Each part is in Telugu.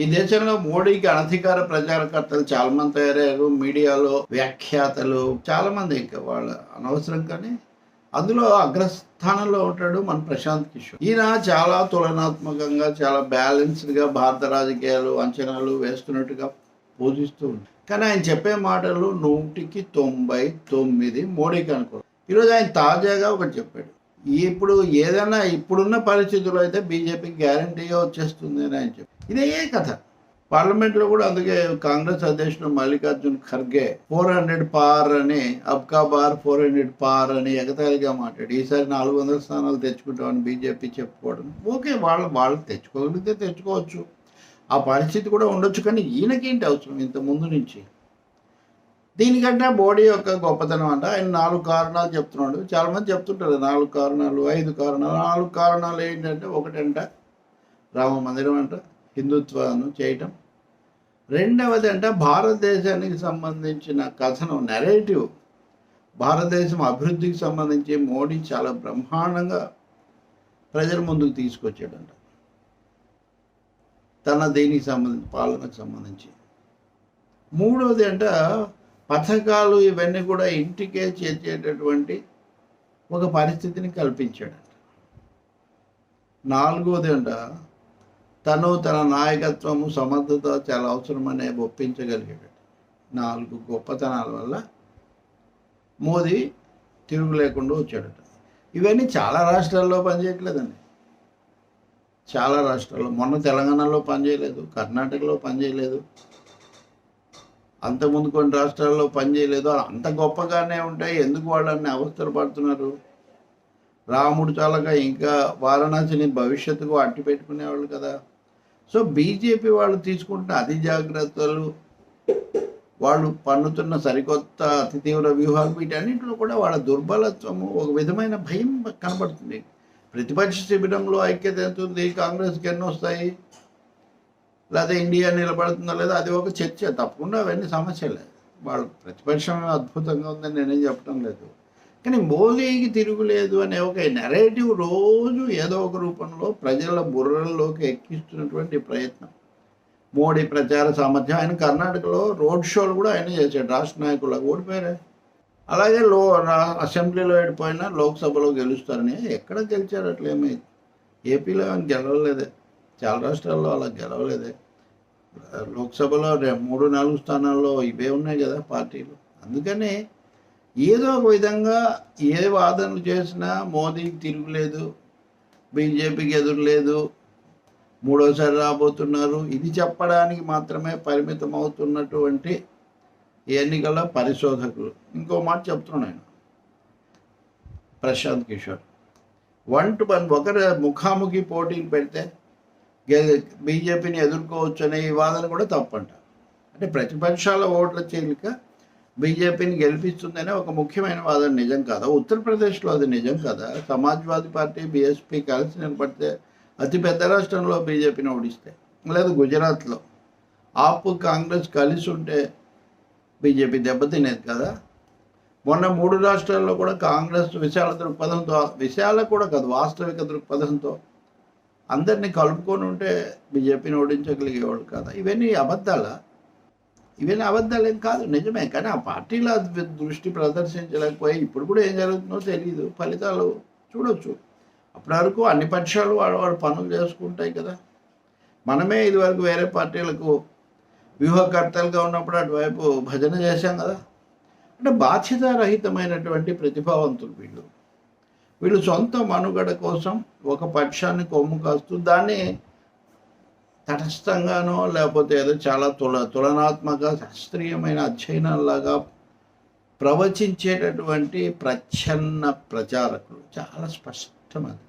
ఈ దేశంలో మోడీకి అనధికార ప్రచారకర్తలు చాలా మంది తయారయ్యారు. మీడియాలో వ్యాఖ్యాతలు చాలా మంది ఇంకా వాళ్ళు అనవసరం కానీ అందులో అగ్రస్థానంలో ఉంటాడు మన ప్రశాంత్ కిషోర్. ఈయన చాలా తులనాత్మకంగా చాలా బ్యాలెన్స్డ్గా భారత రాజకీయాలు అంచనాలు వేస్తున్నట్టుగా పూజిస్తూ ఉంటాడు కానీ ఆయన చెప్పే మాటలు నూటికి తొంభై తొమ్మిది మోడీకి అనుకో ఈరోజు ఆయన తాజాగా ఒకటి చెప్పాడు. ఇప్పుడు ఏదైనా ఇప్పుడున్న పరిస్థితుల్లో అయితే బీజేపీ గ్యారంటీగా వచ్చేస్తుంది అని ఆయన చెప్పారు ఇదే కథ. పార్లమెంట్లో కూడా అందుకే కాంగ్రెస్ అధ్యక్షుడు మల్లికార్జున్ ఖర్గే ఫోర్ హండ్రెడ్ పార్ అని అబ్కా బార్ ఫోర్ హండ్రెడ్ పార్ అని ఎగతాళిగా మాట్లాడి ఈసారి నాలుగు వందల స్థానాలు తెచ్చుకుంటామని బీజేపీ చెప్పుకోవడం. ఓకే వాళ్ళు వాళ్ళు తెచ్చుకోగలిగితే తెచ్చుకోవచ్చు. ఆ పరిస్థితి కూడా ఉండొచ్చు కానీ ఈయనకేంటి అవసరం ఇంత ముందు నుంచి? దీనికంటే బోడీ యొక్క గొప్పతనం అంట. ఆయన నాలుగు కారణాలు చెప్తున్నాడు. చాలా మంది చెప్తుంటారు నాలుగు కారణాలు ఐదు కారణాలు. నాలుగు కారణాలు ఏంటంటే ఒకటంట రామ మందిరం అంట హిందుత్వాన్ని చేయటం. రెండవది అంటే భారతదేశానికి సంబంధించిన కథనం నెరేటివ్ భారతదేశం అభివృద్ధికి సంబంధించి మోడీ చాలా బ్రహ్మాండంగా ప్రజల ముందుకు తీసుకొచ్చాడంట. తన దీనికి సంబంధించి పాలనకు సంబంధించి. మూడవది అంట పథకాలు ఇవన్నీ కూడా ఇంటికే చేర్చేటటువంటి ఒక పరిస్థితిని కల్పించాడంట. నాలుగవది అంట తను తన నాయకత్వము సమర్థత చాలా అవసరమనే ఒప్పించగలిగాడు. నాలుగు గొప్పతనాల వల్ల మోదీ తిరుగు లేకుండా వచ్చాడట. ఇవన్నీ చాలా రాష్ట్రాల్లో పనిచేయట్లేదండి. చాలా రాష్ట్రాల్లో మొన్న తెలంగాణలో పనిచేయలేదు కర్ణాటకలో పనిచేయలేదు. అంతకుముందు కొన్ని రాష్ట్రాల్లో పనిచేయలేదు. అంత గొప్పగానే ఉంటాయి. ఎందుకు వాళ్ళని అవస్థలు పడుతున్నారు రాముడు చాలక ఇంకా వారణాసిని భవిష్యత్తుకు అట్టి పెట్టుకునేవాళ్ళు కదా. సో బీజేపీ వాళ్ళు తీసుకుంటున్న అతి జాగ్రత్తలు వాళ్ళు పన్నుతున్న సరికొత్త అతి తీవ్ర వ్యూహాలు వీటన్నింటిలో కూడా వాళ్ళ దుర్బలత్వము ఒక విధమైన భయం కనబడుతుంది. ప్రతిపక్ష శిబిరంలో ఐక్యత ఎంత ఉంది? కాంగ్రెస్కి ఎన్ని వస్తాయి? లేదా ఇండియా నిలబడుతుందా లేదా? అది ఒక చర్చ. తప్పకుండా అవన్నీ సమస్యలే. వాళ్ళు ప్రతిపక్షం అద్భుతంగా ఉందని నేనేం చెప్పడం లేదు. కానీ మోదీకి తిరుగులేదు అనే ఒక నెరేటివ్ రోజు ఏదో ఒక రూపంలో ప్రజల బుర్రల్లోకి ఎక్కిస్తున్నటువంటి ప్రయత్నం. మోడీ ప్రచార సామర్థ్యం ఆయన కర్ణాటకలో రోడ్ షోలు కూడా ఆయన చేశాడు రాష్ట్ర నాయకులకు ఓడిపోయారే. అలాగే లో అసెంబ్లీలో ఏడిపోయినా లోక్సభలో గెలుస్తారని ఎక్కడ గెలిచారు అట్లేమీ. ఏపీలో ఆయన గెలవలేదే. చాలా రాష్ట్రాల్లో అలా గెలవలేదే. లోక్సభలో మూడు నాలుగు స్థానాల్లో ఇవే ఉన్నాయి కదా పార్టీలు. అందుకని ఏదో ఒక విధంగా ఏ వాదనలు చేసినా మోదీకి తిరుగులేదు బీజేపీకి ఎదురులేదు మూడోసారి రాబోతున్నారు. ఇది చెప్పడానికి మాత్రమే పరిమితం అవుతున్నటువంటి ఎన్నికల పరిశోధకులు. ఇంకో మాట చెప్తున్నాను నేను. Prashant Kishor. One to one ఒకరి ముఖాముఖి పోటీలు పెడితే బీజేపీని ఎదుర్కోవచ్చు అనే ఈ వాదన కూడా తప్పంట. అంటే ప్రతిపక్షాల ఓట్ల చీలిక బీజేపీని గెలిపిస్తుందనే ఒక ముఖ్యమైన వాదన నిజం కాదా? ఉత్తరప్రదేశ్లో అది నిజం కదా? సమాజ్వాదీ పార్టీ బీఎస్పీ కలిసి నిలబడితే అతి పెద్ద రాష్ట్రంలో బీజేపీని ఓడిస్తే లేదు గుజరాత్లో. ఆప్ కాంగ్రెస్ కలిసి ఉంటే బీజేపీ దెబ్బతినేది కదా? మొన్న మూడు రాష్ట్రాల్లో కూడా కాంగ్రెస్ విశాల దృక్పథంతో విశాల కూడా కాదు వాస్తవిక దృక్పథంతో అందరినీ కలుపుకొని ఉంటే బీజేపీని ఓడించగలిగేవాడు కదా? ఇవన్నీ అబద్ధాలా? ఇవన్నీ అబద్ధాలు ఏం కాదు. నిజమే. కానీ ఆ పార్టీలో దృష్టి ప్రదర్శించలేకపోయి ఇప్పుడు కూడా ఏం జరుగుతుందో తెలియదు ఫలితాలు చూడొచ్చు. అప్పటి వరకు అన్ని పక్షాలు వాళ్ళ వాళ్ళు పనులు చేసుకుంటాయి కదా. మనమే ఇదివరకు వేరే పార్టీలకు వ్యూహకర్తలుగా ఉన్నప్పుడు అటువైపు భజన చేశాం కదా. అంటే బాధ్యతారహితమైనటువంటి ప్రతిభావంతులు వీళ్ళు. వీళ్ళు సొంత మనుగడ కోసం ఒక పక్షాన్ని కొమ్ము కాస్తూ దాన్ని తటస్థంగానో లేకపోతే ఏదో చాలా తుల తులనాత్మక శాస్త్రీయమైన అధ్యయనంలాగా ప్రవచించేటటువంటి ప్రచ్ఛన్న ప్రచారకులు. చాలా స్పష్టమైనది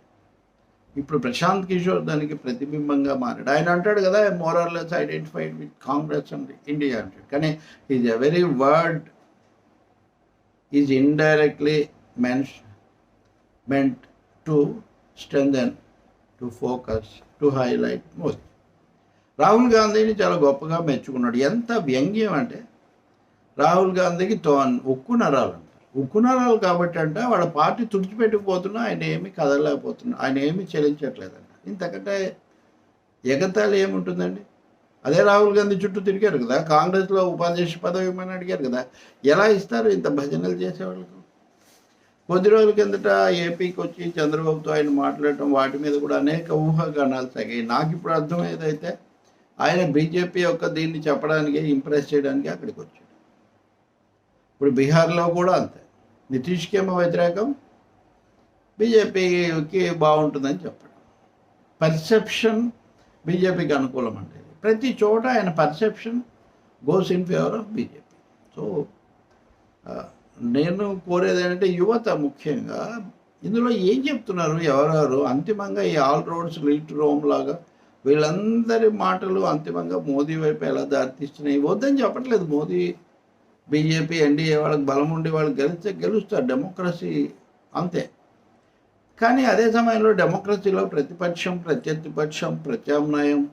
ఇప్పుడు ప్రశాంత్ కిషోర్ దానికి ప్రతిబింబంగా మారాడు. ఆయన అంటాడు కదా more or less identified with Congress and India అంటాడు. కానీ is every very word is indirectly means meant to strength to focus to highlight Modi Rahul గాంధీని చాలా గొప్పగా మెచ్చుకున్నాడు. ఎంత వ్యంగ్యం అంటే రాహుల్ గాంధీకి తో ఉక్కు నరాలు అంటారు ఉక్కు నరాలు కాబట్టి అంట వాళ్ళ పార్టీ తుడిచిపెట్టుకుపోతున్నా ఆయన ఏమి కదలలేకపోతున్నా ఆయన ఏమి చెల్లించట్లేదంట. ఇంతకంటే ఎగతాళి ఏముంటుందండి? అదే రాహుల్ గాంధీ చుట్టూ తిరిగారు కదా కాంగ్రెస్లో ఉపాధ్యక్ష పదవి ఇవ్వమని అడిగారు కదా ఎలా ఇస్తారు ఇంత భజనలు చేసేవాళ్ళకు కొద్ది రోజుల కిందట ఏపీకి వచ్చి చంద్రబాబుతో ఆయన మాట్లాడటం వాటి మీద కూడా అనేక ఊహాగానాలు తగ్గాయి నాకు ఇప్పుడు అర్థమయ్యేదైతే ఆయన బీజేపీ యొక్క దీన్ని చెప్పడానికి ఇంప్రెస్ చేయడానికి అక్కడికి వచ్చాడు. ఇప్పుడు బీహార్లో కూడా అంతే. నితీష్కి ఏమో వ్యతిరేకం బీజేపీకి బాగుంటుందని చెప్పడం. పర్సెప్షన్ బీజేపీకి అనుకూలం అండి ప్రతి చోట ఆయన perception goes in favour of BJP. So నేను కోరేది ఏంటంటే యువత ముఖ్యంగా ఇందులో ఏం చెప్తున్నారు ఎవరెవరు అంతిమంగా ఈ ఆల్ రోడ్స్ లీట్ రోమ్ లాగా వీళ్ళందరి మాటలు అంతిమంగా మోదీ వైపు ఎలా దారితీస్తున్నాయి? వద్దని చెప్పట్లేదు. మోదీ బీజేపీ ఎన్డీఏ వాళ్ళకి బలం ఉండి వాళ్ళు గెలిస్తే గెలుస్తారు. డెమోక్రసీ అంతే. కానీ అదే సమయంలో డెమోక్రసీలో ప్రతిపక్షం ప్రత్యర్థిపక్షం ప్రత్యామ్నాయం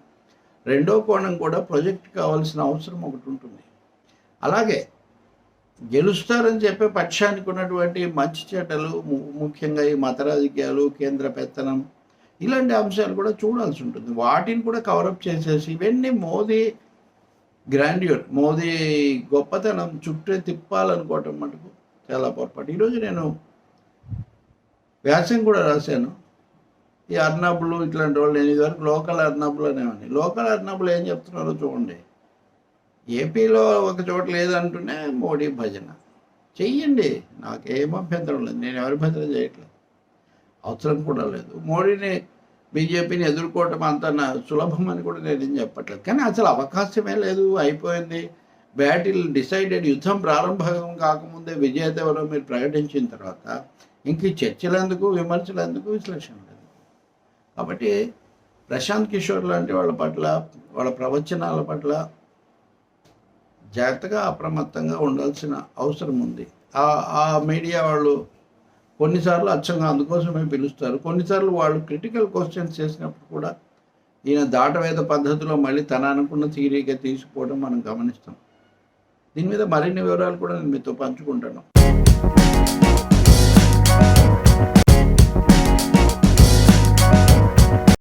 రెండో కోణం కూడా ప్రొజెక్ట్ కావాల్సిన అవసరం ఒకటి ఉంటుంది. అలాగే గెలుస్తారని చెప్పే పక్షానికి ఉన్నటువంటి మంచి చెడ్డలు ము- ముఖ్యంగా ఈ మత రాజకీయాలు కేంద్ర పెత్తనం ఇలాంటి అంశాలు కూడా చూడాల్సి ఉంటుంది. వాటిని కూడా కవరప్ చేసేసి ఇవన్నీ మోదీ గ్రాండ్యూర్ మోదీ గొప్పతనం చుట్టూ తిప్పాలనుకోవటం మటుకు చాలా పొరపాటు. ఈరోజు నేను వ్యాసం కూడా రాశాను. ఈ అర్నబులు ఇట్లాంటి వాళ్ళు నేను ఇదివరకు లోకల్ అర్నబులు అనేవాడిని. లోకల్ అర్నబులు ఏం చెప్తున్నారో చూడండి. ఏపీలో ఒక చోట లేదంటూనే మోడీ భజన. చెయ్యండి. నాకేం అభ్యంతరం లేదు. నేను ఎవరి భజన చేయట్లేదు. అవసరం కూడా లేదు. మోడీని బీజేపీని ఎదుర్కోవటం అంత నా- సులభం అని కూడా నేను ఏం చెప్పట్లేదు. కానీ అసలు అవకాశమే లేదు అయిపోయింది. బ్యాటిల్ డిసైడెడ్ యుద్ధం ప్రారంభం కాకముందే విజేత ఎవరో మీరు ప్రకటించిన తర్వాత ఇంక చర్చలందుకు విమర్శలందుకు విశ్లేషణ లేదు. కాబట్టి ప్రశాంత్ కిషోర్ లాంటి వాళ్ళ పట్ల వాళ్ళ ప్రవచనాల పట్ల జాగ్రత్తగా అప్రమత్తంగా ఉండాల్సిన అవసరం ఉంది. ఆ ఆ మీడియా వాళ్ళు కొన్నిసార్లు అచ్చంగా అందుకోసమే పిలుస్తారు. కొన్నిసార్లు వాళ్ళు క్రిటికల్ క్వశ్చన్స్ చేసినప్పుడు కూడా ఈయన దాటవేద పద్ధతిలో మళ్ళీ తన అనుకున్న థియరీగా తీసుకోవడం మనం గమనిస్తాం. దీని మీద మరిన్ని వివరాలు కూడా నేను మీతో పంచుకుంటాను.